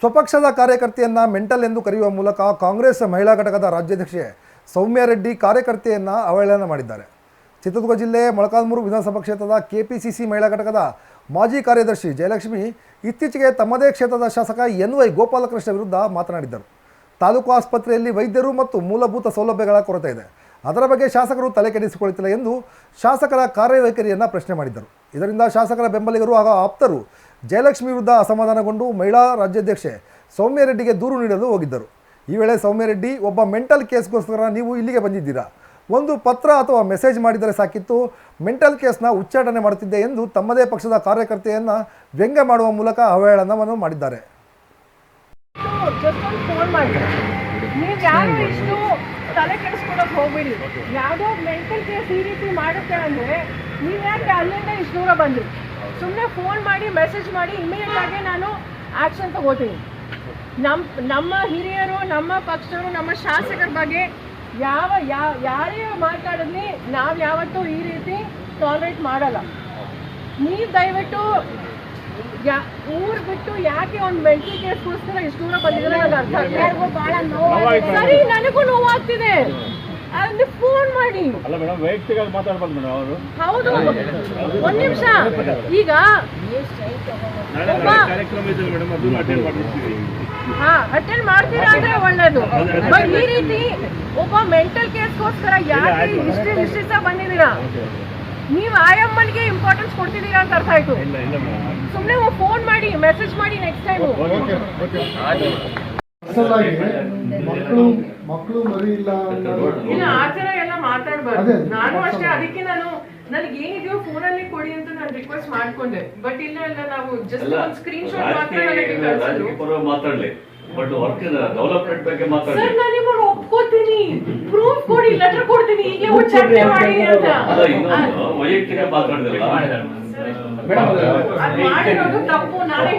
ಸ್ವಪಕ್ಷದ ಕಾರ್ಯಕರ್ತೆಯನ್ನು mental ಎಂದು ಕರೆಯುವ ಮೂಲಕ ಕಾಂಗ್ರೆಸ್ ಮಹಿಳಾ ಘಟಕದ ರಾಜ್ಯಾಧ್ಯಕ್ಷೆ ಸೌಮ್ಯ ರೆಡ್ಡಿ ಕಾರ್ಯಕರ್ತೆಯನ್ನು ಅವಹೇಳನ ಮಾಡಿದ್ದಾರೆ. ಚಿತ್ರದುರ್ಗ ಜಿಲ್ಲೆ ಮೊಳಕಾಲ್ಮೂರು ವಿಧಾನಸಭಾ ಕ್ಷೇತ್ರದ ಕೆಪಿಸಿಸಿ ಮಹಿಳಾ ಘಟಕದ ಮಾಜಿ ಕಾರ್ಯದರ್ಶಿ ಜಯಲಕ್ಷ್ಮಿ ಇತ್ತೀಚೆಗೆ ತಮ್ಮದೇ ಕ್ಷೇತ್ರದ ಶಾಸಕ ಎನ್ ವೈ ಗೋಪಾಲಕೃಷ್ಣ ವಿರುದ್ಧ ಮಾತನಾಡಿದ್ದರು. ತಾಲೂಕು ಆಸ್ಪತ್ರೆಯಲ್ಲಿ ವೈದ್ಯರು ಮತ್ತು ಮೂಲಭೂತ ಸೌಲಭ್ಯಗಳ ಕೊರತೆ ಇದೆ. ಅದರ ಬಗ್ಗೆ ಶಾಸಕರು ತಲೆ ಕೆಡಿಸಿಕೊಳ್ಳುತ್ತಿಲ್ಲ ಎಂದು ಶಾಸಕರ ಕಾರ್ಯವೈಖರಿಯನ್ನು ಪ್ರಶ್ನೆ ಮಾಡಿದ್ದರು. ಇದರಿಂದ ಶಾಸಕರ ಬೆಂಬಲಿಗರು ಹಾಗೂ ಆಪ್ತರು ಜಯಲಕ್ಷ್ಮಿ ವಿರುದ್ಧ ಅಸಮಾಧಾನಗೊಂಡು ಮಹಿಳಾ ರಾಜ್ಯಾಧ್ಯಕ್ಷೆ ಸೌಮ್ಯರೆಡ್ಡಿಗೆ ದೂರು ನೀಡಲು ಹೋಗಿದ್ದರು. ಈ ವೇಳೆ ಸೌಮ್ಯರೆಡ್ಡಿ ಒಬ್ಬ ಮೆಂಟಲ್ ಕೇಸ್ಗೋಸ್ಕರ ನೀವು ಇಲ್ಲಿಗೆ ಬಂದಿದ್ದೀರಾ? ಒಂದು ಪತ್ರ ಅಥವಾ ಮೆಸೇಜ್ ಮಾಡಿದರೆ ಸಾಕಿತ್ತು, ಮೆಂಟಲ್ ಕೇಸ್ನ ಉಚ್ಚಾಟನೆ ಮಾಡುತ್ತಿದ್ದೆ ಎಂದು ತಮ್ಮದೇ ಪಕ್ಷದ ಕಾರ್ಯಕರ್ತೆಯನ್ನು ವ್ಯಂಗ್ಯ ಮಾಡುವ ಮೂಲಕ ಅವಹೇಳನವನ್ನು ಮಾಡಿದ್ದಾರೆ. ಹೋಗ್ಬೇಡಿ. ಯಾವುದೋ ಮೆಂಟಲ್ ಕೇಸ್ ಈ ರೀತಿ ಮಾಡುತ್ತೆ ಅಂದ್ರೆ ನೀವು ಯಾಕೆ ಅಲ್ಲಿಂದ ಇಷ್ಟು ದೂರ ಬಂದ್ರಿ? ಸುಮ್ಮನೆ ಫೋನ್ ಮಾಡಿ ಮೆಸೇಜ್ ಮಾಡಿ ಇಮಿಡಿಯೇಟ್ ಆಗಿ ನಾನು ಆಕ್ಷನ್ ತಗೋತೀನಿ. ನಮ್ಮ ನಮ್ಮ ಹಿರಿಯರು ನಮ್ಮ ಪಕ್ಷರು ನಮ್ಮ ಶಾಸಕರ ಬಗ್ಗೆ ಯಾವ ಯಾ- ಯಾರೇ ಮಾತಾಡಿದ್ಲಿ ನಾವು ಯಾವತ್ತೂ ಈ ರೀತಿ ಟಾಲರೇಟ್ ಮಾಡಲ್ಲ. ನೀವು ದಯವಿಟ್ಟು ಯಾ ಊರ್ ಬಿಟ್ಟು ಯಾಕೆ ಒಂದು ಮೆಂಟಲ್ ಕೇಸ್ಗೋಸ್ಕರ ಇಷ್ಟು ದೂರ ಬಂದಿದ್ರೆ ನನಗೆ ಅರ್ಥ ಸರಿ ನನಗೂ ನೋವಾಗ್ತಿದೆ ಅಲ್ಲಿ ಫೋನ್ ಮಾಡಿ. ಅಲ್ಲ ಮೇಡಮ್ ವೈಯಕ್ತಿಕವಾಗಿ ಮಾತಾಡ್ಬಾರ್ದು ಮೇಡಮ್ ಅವರು. ಹೌದು. ಒಂದು ನಿಮಿಷ. ಈಗ ಕಾರ್ಯಕ್ರಮ ಇದೆ ಮೇಡಮ್ ಅದನ್ನು ಅಟೆಂಡ್ ಮಾಡಿರ್ತೀವಿ ಹಾ ಅಟೆಂಡ್ ಮಾಡ್ತೀರಾ ಅಂದ್ರೆ ಒಳ್ಳೇದು. ಬಟ್ ಈ ರೀತಿ ಒಬ್ಬ ಮೆಂಟಲ್ ಕೇಸ್ಗೋಸ್ಕರ ಯಾಕೆ ಇಷ್ಟು ಇಷ್ಟು ದಿವಸ ಬಂದಿದ್ದೀರಾ? ನೀವು ಆಯಮ್ಮನಿಗೆ ಇಂಪಾರ್ಟೆನ್ಸ್ ಕೊಡ್ತಿದ್ದೀರಾ ಅಂತ ಅರ್ಥ ಆಯ್ತು. ಇಲ್ಲ ಇಲ್ಲ ಮೇಡಮ್ ಸುಮ್ಮನೆ ಫೋನ್ ಮಾಡಿ ಮೆಸೇಜ್ ಮಾಡಿ ನೆಕ್ಸ್ಟ್ ಟೈಮ್ ಮಕ್ಕಳು ಮಕ್ಕಳು ಮರಿ ಇಲ್ಲ ಎಲ್ಲ ಮಾತಾಡ್ಬಾರ್ದು. ನಾನು ಅಷ್ಟೇ ಅದಕ್ಕೆ ನಾನು ನನಗೆ ಏನಿದೆಯೋ ಫೋನಲ್ಲಿ ಕೊಡಿ ಅಂತ ನಾನು ರಿಕ್ವೆಸ್ಟ್ ಮಾಡ್ಕೊಂಡೆ. ಬಟ್ ಇಲ್ಲ ಇಲ್ಲ ನಾವು ಜಸ್ಟ್ ಒಂದು ಸ್ಕ್ರೀನ್ ಶಾಟ್ ಮಾತ್ರ ನನಗೆ ಕಳ್ಸಿದ್ರು. ಮಾತಾಡ್ಲಿ. ಬಟ್ ವರ್ಕ್ ಡೆವಲಪ್ಮೆಂಟ್ ಬಗ್ಗೆ ಮಾತಾಡ್ಲಿ. ಸರ್ ನಾನು ನಿಮ್ಮನ್ನು ಒಪ್ಕೋತೀನಿ. ಪ್ರೂಫ್ ಕೊಡಿ ಲೆಟರ್ ಕೊಡ್ತೀನಿ. ಈಗಲೇ ಉಚ್ಚಾರಣೆ ಮಾಡಿ ಅಂತ. ಅಲ್ಲ ಇನ್ನೊಂದು ವೈಯಕ್ತಿಕ ಮಾತಾಡಿದಿಲ್ಲ. ಅದು ಮಾಡಿರೋದು ತಪ್ಪು ನಾನೇ